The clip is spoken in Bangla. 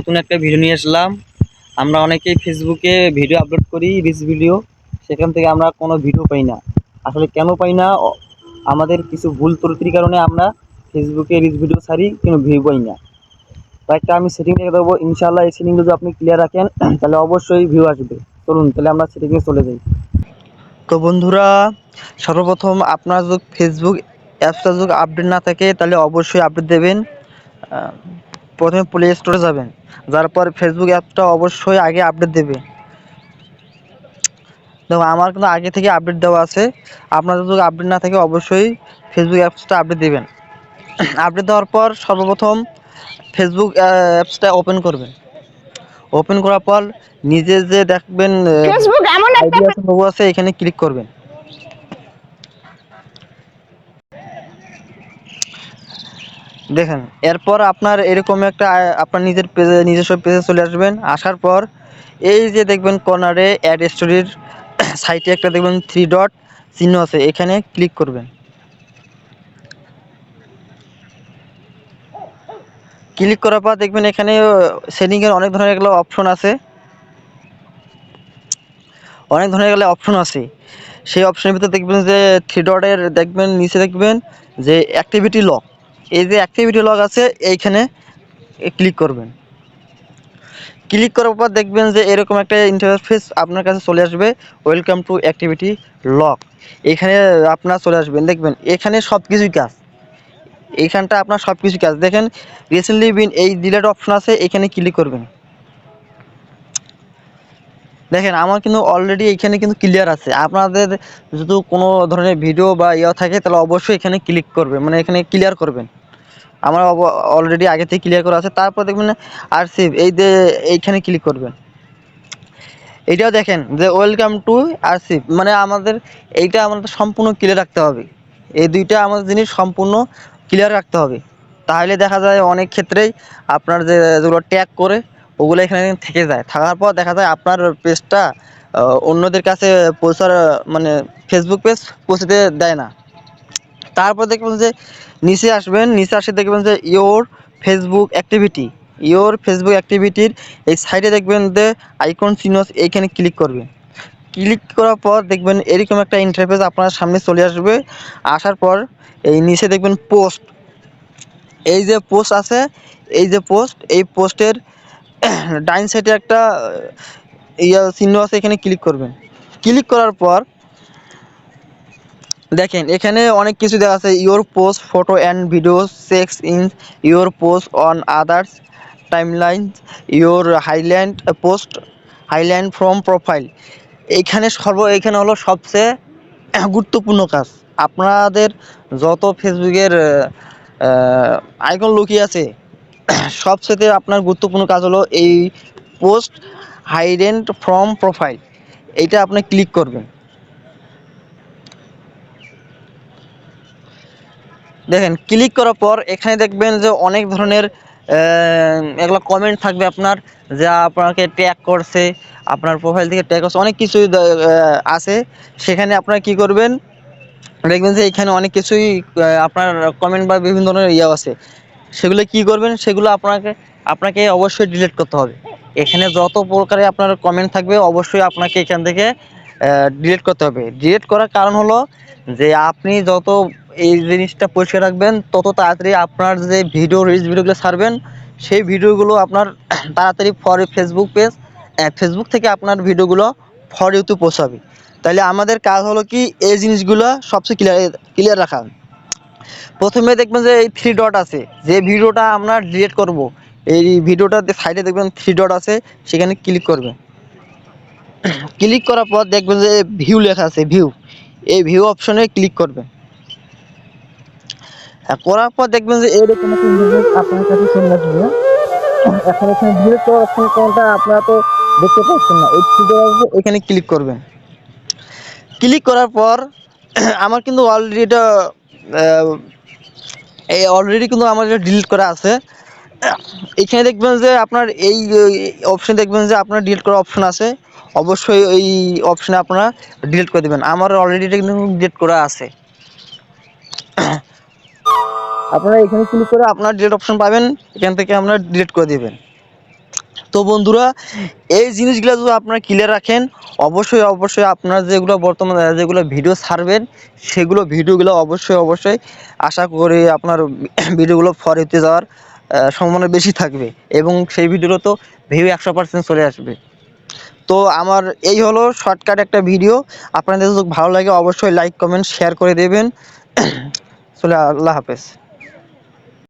নতুন একটা ভিডিও নিয়ে আসলাম। আমরা অনেকেই ফেসবুকে ভিডিও আপলোড করি রিলস ভিডিও সেখান থেকে আমরা কোনো ভিডিও পাই না। আসলে কেন পাই না? আমাদের কিছু ভুল ত্রুটির কারণে আমরা ফেসবুকে রিলস ভিডিও ছাড়ি কিন্তু ভিউ পাই না। তো একটা আমি সেটিং রেখে দেবো। ইনশাল্লাহ এই সেটিং যদি আপনি ক্লিয়ার রাখেন, তাহলে অবশ্যই ভিউ আসবে। চলুন, তাহলে আমরা সেটিংয়ে চলে যাই। তো বন্ধুরা, সর্বপ্রথম আপনার যদি ফেসবুক অ্যাপসটা যদি আপডেট না থাকে, তাহলে অবশ্যই আপডেট দেবেন। প্রথমে প্লে স্টোরে যাবেন। যার পর ফেসবুক অ্যাপটা অবশ্যই আগে আপডেট দেবে। দেখো আমার কিন্তু আগে থেকে আপডেট দেওয়া আছে। আপনার যদি আপডেট না থাকে অবশ্যই ফেসবুক অ্যাপসটা আপডেট দেবেন। আপডেট দেওয়ার পর সর্বপ্রথম ফেসবুক অ্যাপসটা ওপেন করবেন। ওপেন করার পর নিজে যে দেখবেন ফেসবুক এমন একটা আছে লোগো আছে এখানে ক্লিক করবেন। দেখেন, এরপর আপনার এরকম একটা, আপনার নিজের পেজে নিজস্ব পেজে চলে আসবেন। আসার পর এই যে দেখবেন কর্নারে অ্যাড স্টোরির সাইটে একটা দেখবেন থ্রি ডট চিহ্ন আছে, এখানে ক্লিক করবেন। ক্লিক করার পর দেখবেন এখানে সেটিংয়ের অনেক ধরনের এগুলো অপশন আছে। অনেক ধরনের গেলে অপশন আছে। সেই অপশনের ভিতরে দেখবেন যে থ্রি ডটের দেখবেন, নিচে দেখবেন যে অ্যাক্টিভিটি লক এই যে অ্যাক্টিভিটি লক আছে, এইখানে ক্লিক করবেন। ক্লিক করার পর দেখবেন যে এরকম একটা ইন্টারফেস আপনার কাছে চলে আসবে ওয়েলকাম টু অ্যাক্টিভিটি লক এখানে আপনার চলে আসবেন, দেখবেন এখানে সব কিছুই কাজ। এইখানটা আপনার সব কিছু কাজ। দেখেন রিসেন্টলি বিন এই ডিলেট অপশন আছে, এখানে ক্লিক করবেন। দেখেন, আমার কিন্তু অলরেডি এখানে কিন্তু ক্লিয়ার আছে। আপনাদের যদি কোনো ধরনের ভিডিও বা ইয়ে থাকে, তাহলে অবশ্যই এখানে ক্লিক করবে মানে এখানে ক্লিয়ার করবেন। আমার অলরেডি আগে থেকে ক্লিয়ার করা আছে। তারপর দেখবেন আরসিভ এই যে এইখানে ক্লিক করবেন। এটাও দেখেন যে ওয়েলকাম টু আরসিভ মানে আমাদের এইটা আমাদের সম্পূর্ণ ক্লিয়ার রাখতে হবে। এই দুইটা আমাদের জিনিস সম্পূর্ণ ক্লিয়ার রাখতে হবে। তাহলে দেখা যায় অনেক ক্ষেত্রেই আপনার যে যেগুলো ট্যাগ করে, ওগুলো এখানে থেকে যায়। থাকার পর দেখা যায় আপনার পেজটা অন্যদের কাছে পৌঁছার মানে ফেসবুক পেজ পৌঁছতে দেয় না। তারপর দেখবেন যে নিচে আসবেন, নিচে আসে দেখবেন যে your Facebook activity your Facebook অ্যাক্টিভিটির এই সাইডে দেখবেন যে আইকন চিহ্ন এইখানে ক্লিক করবেন। ক্লিক করার পর দেখবেন এরকম একটা ইন্টারফেস আপনার সামনে চলে আসবে। আসার পর এই নিচে দেখবেন পোস্ট এই যে পোস্ট আছে, এই যে পোস্ট এই পোস্টের ডাইন সাইডে একটা ইয়া চিহ্ন আছে, এখানে ক্লিক করবেন। ক্লিক করার পর দেখেন, এখানে অনেক কিছু দেওয়া আছে। Your post photo and video sex in your post on others timeline your highland post highland from profile এইখানে সর্ব এইখানে হলো সবচেয়ে গুরুত্বপূর্ণ কাজ। আপনাদের যত ফেসবুকের আইকন লুকিয়ে আছে, সবচেয়ে আপনার গুরুত্বপূর্ণ কাজ হলো এই পোস্ট হাইডেন্ট ফ্রম প্রোফাইল এইটা আপনি ক্লিক করবেন। দেখেন ক্লিক করার পর এখানে দেখবেন যে অনেক ধরনের এগুলো কমেন্ট থাকবে আপনার, যা আপনাকে ট্যাগ করছে, আপনার প্রোফাইল থেকে ট্যাগ করছে, অনেক কিছুই আছে। সেখানে আপনারা কি করবেন, দেখবেন যে এখানে অনেক কিছুই আপনার কমেন্ট বা বিভিন্ন ধরনের ইয়ে আছে। সেগুলো কি করবেন, সেগুলো আপনাকে আপনাকে অবশ্যই ডিলিট করতে হবে। এখানে যত প্রকারে আপনার কমেন্ট থাকবে, অবশ্যই আপনাকে এখান থেকে ডিলিট করতে হবে। ডিলিট করার কারণ হলো যে আপনি যত এই জিনিসটা পরিষ্কার রাখবেন। তত তাড়াতাড়ি আপনার যে ভিডিও রিলস ভিডিওগুলো ছাড়বেন, সেই ভিডিওগুলো আপনার তাড়াতাড়ি ফর ফেসবুক পেজ ফেসবুক থেকে আপনার ভিডিওগুলো ফর ইউতে পৌঁছাবে। তাহলে আমাদের কাজ হলো কি, এই জিনিসগুলো সবচেয়ে ক্লিয়ার ক্লিয়ার রাখা। প্রথমে দেখবেন যে এই থ্রি ডট আছে, যে ভিডিওটা আমরা ডিলিট করব, এই ভিডিওটা সাইডে দেখবেন থ্রি ডট আছে, সেখানে ক্লিক করবেন। ক্লিক করার পর দেখবেন যে ভিউ লেখা আছে ভিউ এই ভিউ অপশনে ক্লিক করবেন। করার পর দেখবেন যে এরকম আপনার কাছে চলে আসবে। এখন এখানে ডিলিট করার অপশন কোনটা আপনারা তো দেখতে পাচ্ছেন না। এই ডট আছে এখানে ক্লিক করবেন। ক্লিক করার পর আমার কিন্তু অলরেডি এটা এই অলরেডি কিন্তু আমার এটা ডিলিট করা আছে। এখানে দেখবেন যে আপনার এই অপশন দেখবেন যে আপনার ডিলিট করার অপশন আছে। অবশ্যই এই অপশনে আপনারা ডিলিট করে দেবেন। আমার অলরেডি এটা কিন্তু ডিলিট করা আছে। আপনারা এখানে ক্লিক করে আপনার ডিলিট অপশন পাবেন, এখান থেকে আপনারা ডিলিট করে দেবেন। তো বন্ধুরা, এই জিনিসগুলো যদি আপনারা ক্লিয়ার রাখেন, অবশ্যই অবশ্যই আপনারা যেগুলো বর্তমানে, যেগুলো ভিডিও ছাড়বেন, সেগুলো ভিডিওগুলো অবশ্যই অবশ্যই আশা করি আপনার ভিডিওগুলো ফরিতে যাওয়ার সম্ভাবনা বেশি থাকবে এবং সেই ভিডিওগুলো তো ভিউ একশো পার্সেন্ট চলে আসবে। তো আমার এই হলো শর্টকাট একটা ভিডিও আপনাদের যদি ভালো লাগে, অবশ্যই লাইক কমেন্ট শেয়ার করে দেবেন। চলে আল্লাহ হাফেজ।